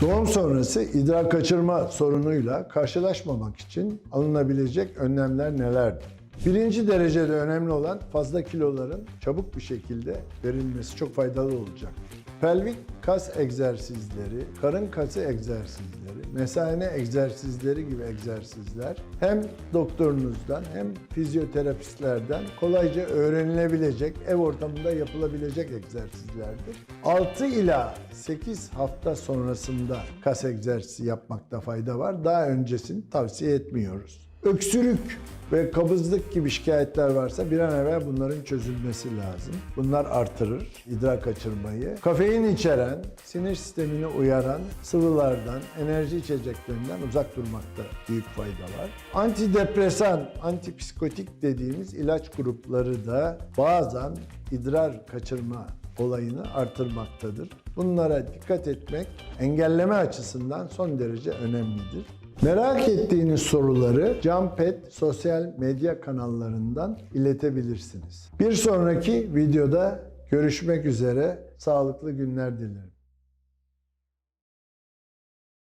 Doğum sonrası idrar kaçırma sorunuyla karşılaşmamak için alınabilecek önlemler nelerdir? Birinci derecede önemli olan fazla kiloların çabuk bir şekilde verilmesi çok faydalı olacak. Pelvik kas egzersizleri, karın kası egzersizleri, mesane egzersizleri gibi egzersizler hem doktorunuzdan hem fizyoterapistlerden kolayca öğrenilebilecek, ev ortamında yapılabilecek egzersizlerdir. 6 ila 8 hafta sonrasında kas egzersizi yapmakta fayda var. Daha öncesini tavsiye etmiyoruz. Öksürük ve kabızlık gibi şikayetler varsa bir an evvel bunların çözülmesi lazım. Bunlar artırır idrar kaçırmayı. Kafein içeren, sinir sistemini uyaran sıvılardan, enerji içeceklerinden uzak durmakta büyük fayda var. Antidepresan, antipsikotik dediğimiz ilaç grupları da bazen idrar kaçırma olayını artırmaktadır. Bunlara dikkat etmek engelleme açısından son derece önemlidir. Merak ettiğiniz soruları Jumpet sosyal medya kanallarından iletebilirsiniz. Bir sonraki videoda görüşmek üzere. Sağlıklı günler dilerim.